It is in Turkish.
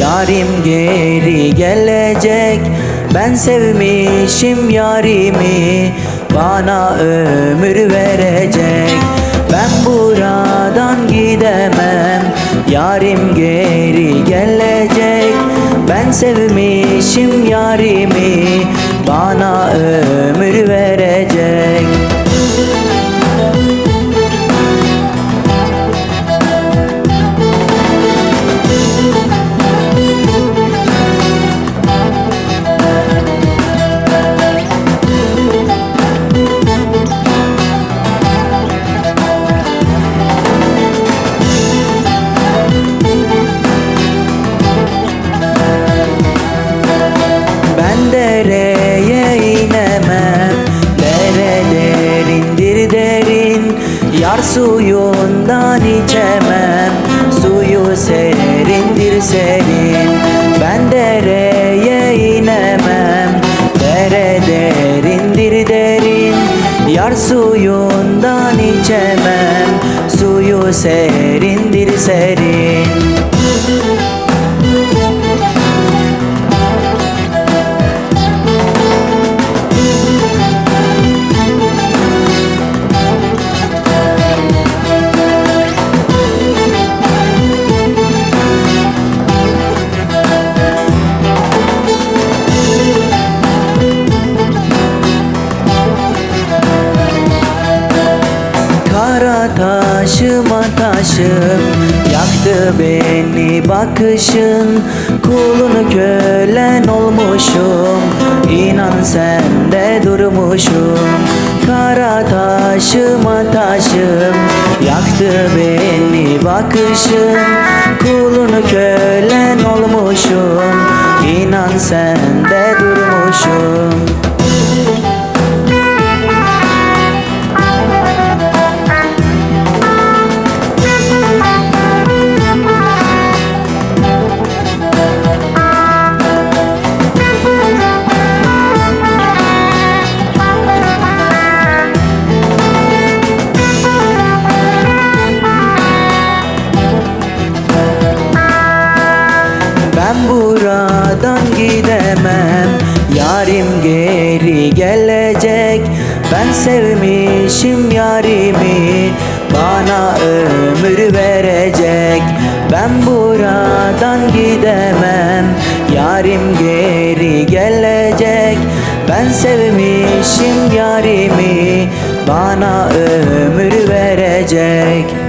Yarim geri gelecek. Ben sevmişim yarimi. Bana ömür verecek. Ben buradan gidemem. Yarim geri gelecek. Ben sevmişim yarimi suyundan içemem. Suyu serindir serin Ben dereye inemem. Dere derindir derin. Yar suyundan içemem. Suyu serindir serin taşıma taşım Yaktı beni bakışın. Kulun kölen olmuşum İnan sende durmuşum. Kara taşıma taşım Yaktı beni bakışın. Kulun kölen olmuşum İnan sende durmuşum Ben buradan gidemem. Yarim geri gelecek. Ben sevmişim yarimi. Bana ömür verecek. Ben buradan gidemem. Yarim geri gelecek. Ben sevmişim yarimi. Bana ömür verecek